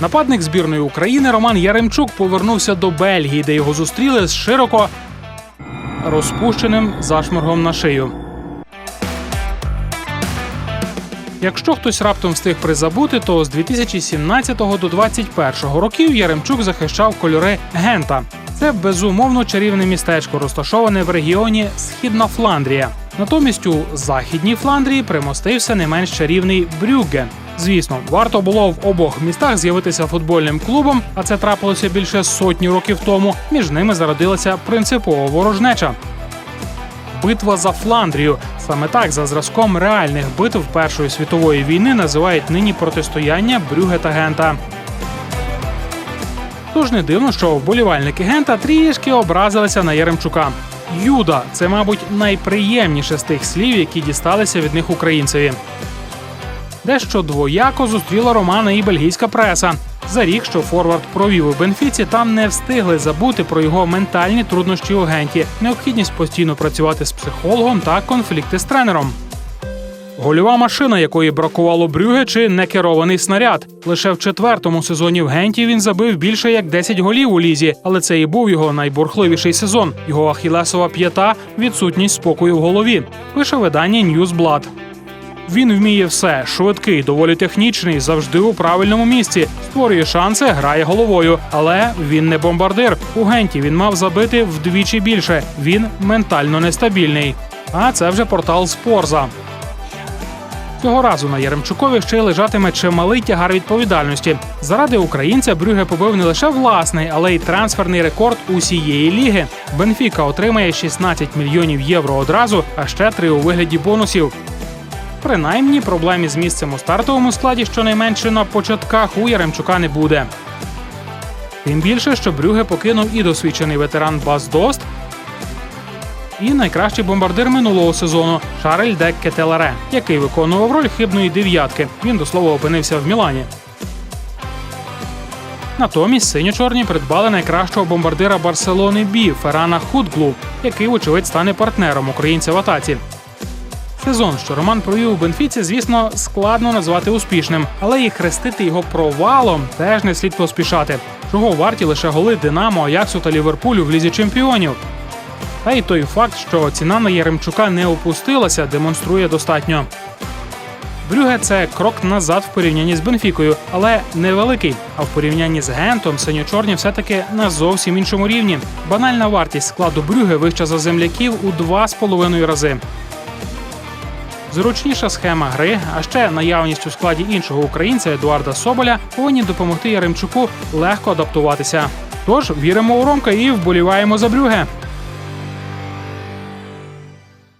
Нападник збірної України Роман Яремчук повернувся до Бельгії, де його зустріли з широко розпущеним зашморгом на шию. Якщо хтось раптом встиг призабути, то з 2017 до 2021 років Яремчук захищав кольори Гента. Це безумовно чарівне містечко, розташоване в регіоні Східна Фландрія. Натомість у західній Фландрії примостився не менш чарівний Брюгге. Звісно, варто було в обох містах з'явитися футбольним клубом, а це трапилося більше сотні років тому. Між ними зародилася принципова ворожнеча. Битва за Фландрію. Саме так за зразком реальних битв Першої світової війни називають нині протистояння Брюге та Гента. Тож не дивно, що вболівальники Гента трішки образилися на Яремчука. Юда це, мабуть, найприємніше з тих слів, які дісталися від них українцеві. Дещо двояко зустріла Романа і бельгійська преса. За рік, що Форвард провів у Бенфіці, там не встигли забути про його ментальні труднощі у генті, необхідність постійно працювати з психологом та конфлікти з тренером. Гольова машина, якої бракувало Брюге, чи некерований снаряд. Лише в четвертому сезоні в Генті він забив більше як 10 голів у лізі, але це і був його найбурхливіший сезон. Його ахілесова п'ята відсутність спокою в голові. Пише видання Newsblad. Він вміє все швидкий, доволі технічний, завжди у правильному місці. Створює шанси, грає головою. Але він не бомбардир. У Генті він мав забити вдвічі більше. Він ментально нестабільний. А це вже портал Спорза. Цього разу на Яремчукові ще й лежатиме чималий тягар відповідальності. Заради українця Брюге побив не лише власний, але й трансферний рекорд усієї ліги. Бенфіка отримає 16 мільйонів євро одразу, а ще три у вигляді бонусів. Принаймні, проблем із місцем у стартовому складі щонайменше на початках у Яремчука не буде. Тим більше, що Брюге покинув і досвідчений ветеран Бас Дост, і найкращий бомбардир минулого сезону Шарль де Кетеларе, який виконував роль хибної дев'ятки. Він до слова опинився в Мілані. Натомість синьо-чорні придбали найкращого бомбардира Барселони Бі Феррана Худглу, який, вочевидь, стане партнером українця в атаці. Сезон, що Роман провів у Бенфіці, звісно, складно назвати успішним, але і хрестити його провалом теж не слід поспішати. Чого варті лише голи Динамо, Аяксу та Ліверпулю в лізі чемпіонів. Та й той факт, що ціна на Яремчука не опустилася, демонструє достатньо. Брюге це крок назад в порівнянні з Бенфікою, але невеликий. А в порівнянні з Гентом синьо-чорні все-таки на зовсім іншому рівні. Банальна вартість складу Брюге вища за земляків у два з половиною рази. Зручніша схема гри, а ще наявність у складі іншого українця Едуарда Соболя повинні допомогти Яремчуку легко адаптуватися. Тож віримо у Ромка і вболіваємо за Брюге.